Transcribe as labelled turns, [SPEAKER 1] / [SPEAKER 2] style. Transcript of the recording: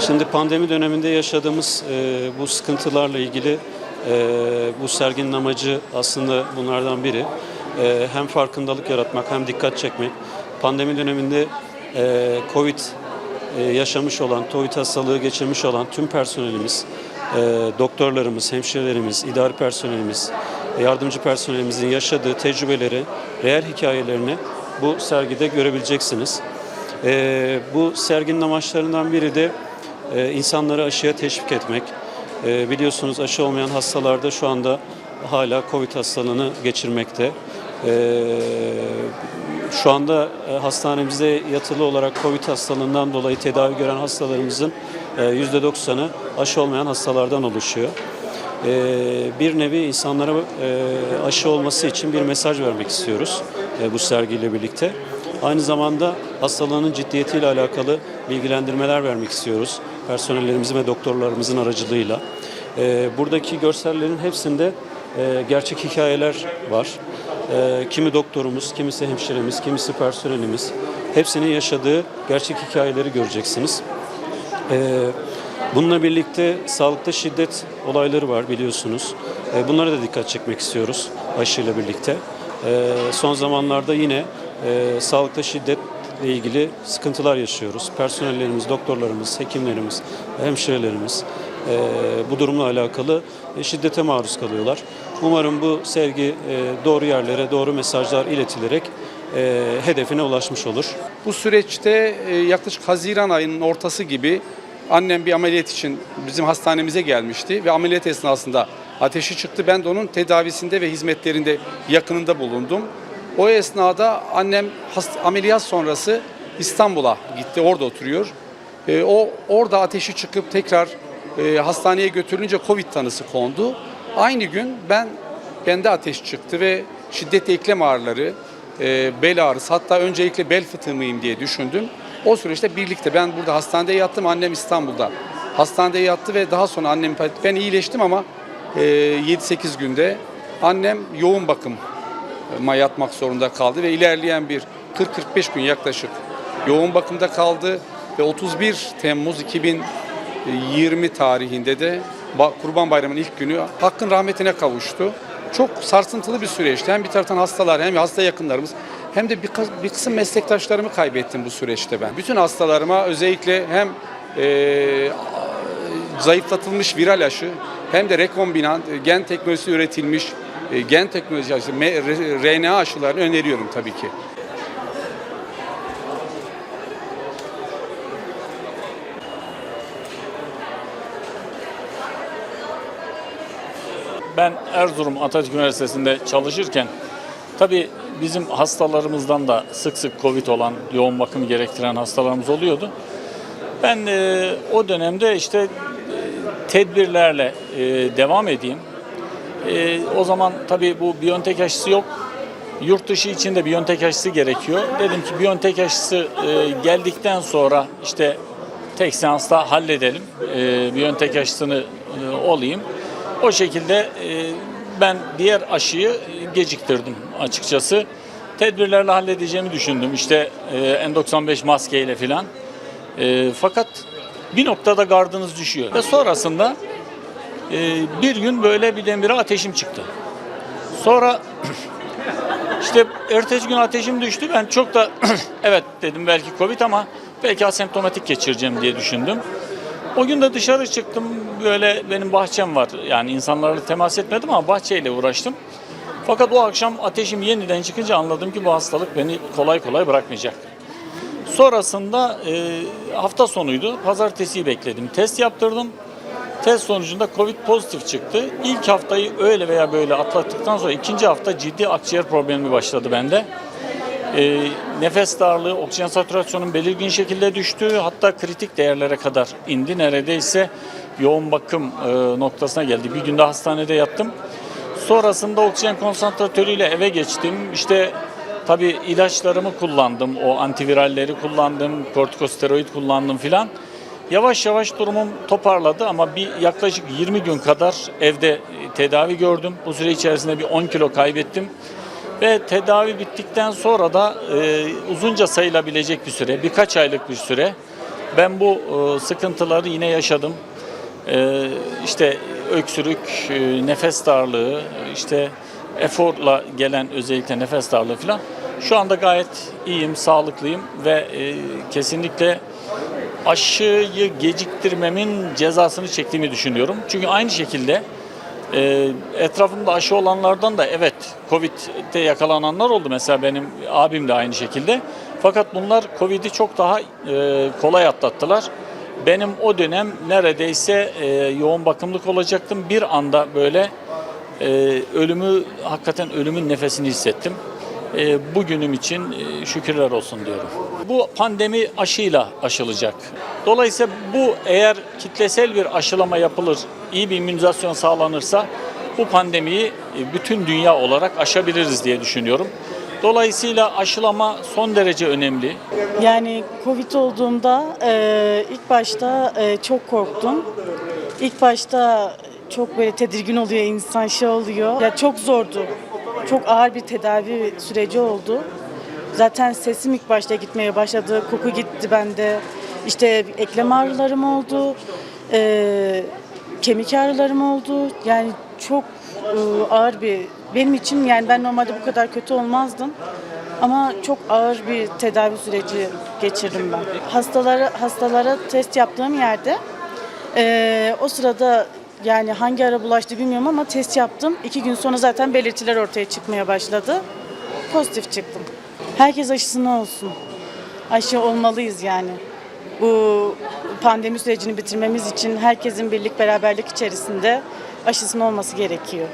[SPEAKER 1] Şimdi pandemi döneminde yaşadığımız e, bu sıkıntılarla ilgili e, bu serginin amacı aslında bunlardan biri. E, hem farkındalık yaratmak hem dikkat çekmek. Pandemi döneminde e, Covid e, yaşamış olan, Covid hastalığı geçirmiş olan tüm personelimiz, e, doktorlarımız, hemşirelerimiz, idari personelimiz, yardımcı personelimizin yaşadığı tecrübeleri, reel hikayelerini bu sergide görebileceksiniz. E, bu serginin amaçlarından biri de e, insanları aşıya teşvik etmek. E, biliyorsunuz aşı olmayan hastalarda şu anda hala Covid hastalığını geçirmekte. E, şu anda e, hastanemizde yatılı olarak Covid hastalığından dolayı tedavi gören hastalarımızın e, %90'ı aşı olmayan hastalardan oluşuyor. E, bir nevi insanlara e, aşı olması için bir mesaj vermek istiyoruz e, bu sergiyle birlikte. Aynı zamanda hastalığının ciddiyetiyle alakalı bilgilendirmeler vermek istiyoruz personellerimizin ve doktorlarımızın aracılığıyla. E, buradaki görsellerin hepsinde e, gerçek hikayeler var. E, kimi doktorumuz, kimisi hemşiremiz, kimisi personelimiz hepsinin yaşadığı gerçek hikayeleri göreceksiniz. E, bununla birlikte sağlıkta şiddet olayları var biliyorsunuz. E, bunlara da dikkat çekmek istiyoruz aşıyla birlikte. E, son zamanlarda yine e, sağlıkta şiddetle ilgili sıkıntılar yaşıyoruz. Personellerimiz, doktorlarımız, hekimlerimiz, hemşirelerimiz e, bu durumla alakalı e, şiddete maruz kalıyorlar. Umarım bu sergi e, doğru yerlere doğru mesajlar iletilerek e, hedefine ulaşmış olur.
[SPEAKER 2] Bu süreçte e, yaklaşık Haziran ayının ortası gibi annem bir ameliyat için bizim hastanemize gelmişti ve ameliyat esnasında ateşi çıktı. Ben de onun tedavisinde ve hizmetlerinde yakınında bulundum. O esnada annem hast- ameliyat sonrası İstanbul'a gitti, orada oturuyor. E, o orada ateşi çıkıp tekrar e, hastaneye götürülünce Covid tanısı kondu. Aynı gün ben bende ateş çıktı ve şiddetli eklem ağrıları, e, bel ağrısı hatta öncelikle bel fıtığı mıyım diye düşündüm. O süreçte birlikte ben burada hastanede yattım, annem İstanbul'da. Hastanede yattı ve daha sonra annem ben iyileştim ama e, 7-8 günde annem yoğun bakım yatmak zorunda kaldı ve ilerleyen bir 40-45 gün yaklaşık yoğun bakımda kaldı ve 31 Temmuz 2020 tarihinde de Ba- Kurban Bayramı'nın ilk günü Hakk'ın rahmetine kavuştu. Çok sarsıntılı bir süreçti. Hem bir taraftan hastalar hem hasta yakınlarımız hem de bir, bir kısım meslektaşlarımı kaybettim bu süreçte ben. Bütün hastalarıma özellikle hem eee zayıflatılmış viral aşı hem de rekombinant e, gen teknolojisi üretilmiş e, gen teknolojisi aşısı, RNA aşılarını öneriyorum tabii ki.
[SPEAKER 3] Ben Erzurum Atatürk Üniversitesi'nde çalışırken tabii bizim hastalarımızdan da sık sık Covid olan, yoğun bakım gerektiren hastalarımız oluyordu. Ben e, o dönemde işte e, tedbirlerle e, devam edeyim. E, o zaman tabii bu Biontech aşısı yok. Yurt dışı için de Biontech aşısı gerekiyor. Dedim ki Biontech aşısı e, geldikten sonra işte tek seansta halledelim. E, Biontech aşısını e, olayım. O şekilde e, ben diğer aşıyı geciktirdim açıkçası. Tedbirlerle halledeceğimi düşündüm. İşte e, N95 maskeyle filan. E, fakat bir noktada gardınız düşüyor. Ve sonrasında e, bir gün böyle birdenbire ateşim çıktı. Sonra işte ertesi gün ateşim düştü. Ben çok da evet dedim belki Covid ama belki asemptomatik geçireceğim diye düşündüm. O gün de dışarı çıktım. Böyle benim bahçem var. Yani insanlarla temas etmedim ama bahçeyle uğraştım. Fakat o akşam ateşim yeniden çıkınca anladım ki bu hastalık beni kolay kolay bırakmayacak. Sonrasında e, hafta sonuydu. Pazartesiyi bekledim. Test yaptırdım. Test sonucunda Covid pozitif çıktı. İlk haftayı öyle veya böyle atlattıktan sonra ikinci hafta ciddi akciğer problemi başladı bende. E, nefes darlığı, oksijen satürasyonum belirgin şekilde düştü. Hatta kritik değerlere kadar indi. Neredeyse yoğun bakım e, noktasına geldi. Bir günde hastanede yattım. Sonrasında oksijen konsantratörüyle eve geçtim. İşte tabii ilaçlarımı kullandım. O antiviralleri kullandım, kortikosteroid kullandım filan. Yavaş yavaş durumum toparladı ama bir yaklaşık 20 gün kadar evde tedavi gördüm. Bu süre içerisinde bir 10 kilo kaybettim. Ve tedavi bittikten sonra da e, uzunca sayılabilecek bir süre, birkaç aylık bir süre Ben bu e, sıkıntıları yine yaşadım. E, işte öksürük, e, nefes darlığı, işte eforla gelen özellikle nefes darlığı falan. Şu anda gayet iyiyim, sağlıklıyım ve e, kesinlikle aşıyı geciktirmemin cezasını çektiğimi düşünüyorum. Çünkü aynı şekilde e, etrafımda aşı olanlardan da evet Covid'de yakalananlar oldu. Mesela benim abim de aynı şekilde. Fakat bunlar Covid'i çok daha e, kolay atlattılar. Benim o dönem neredeyse e, yoğun bakımlık olacaktım. Bir anda böyle e, ölümü, hakikaten ölümün nefesini hissettim. E, bugünüm için e, şükürler olsun diyorum. Bu pandemi aşıyla aşılacak. Dolayısıyla bu eğer kitlesel bir aşılama yapılır, iyi bir immünizasyon sağlanırsa bu pandemiyi e, bütün dünya olarak aşabiliriz diye düşünüyorum. Dolayısıyla aşılama son derece önemli.
[SPEAKER 4] Yani Covid olduğumda e, ilk başta e, çok korktum. İlk başta çok böyle tedirgin oluyor insan şey oluyor. Ya çok zordu. Çok ağır bir tedavi süreci oldu. Zaten sesim ilk başta gitmeye başladı. Koku gitti bende. İşte eklem ağrılarım oldu. E, kemik ağrılarım oldu. Yani çok e, ağır bir benim için yani ben normalde bu kadar kötü olmazdım. Ama çok ağır bir tedavi süreci geçirdim ben. Hastalara hastalara test yaptığım yerde eee, o sırada yani hangi ara bulaştı bilmiyorum ama test yaptım. İki gün sonra zaten belirtiler ortaya çıkmaya başladı. Pozitif çıktım. Herkes aşısına olsun. Aşı olmalıyız yani. Bu pandemi sürecini bitirmemiz için herkesin birlik beraberlik içerisinde aşısının olması gerekiyor.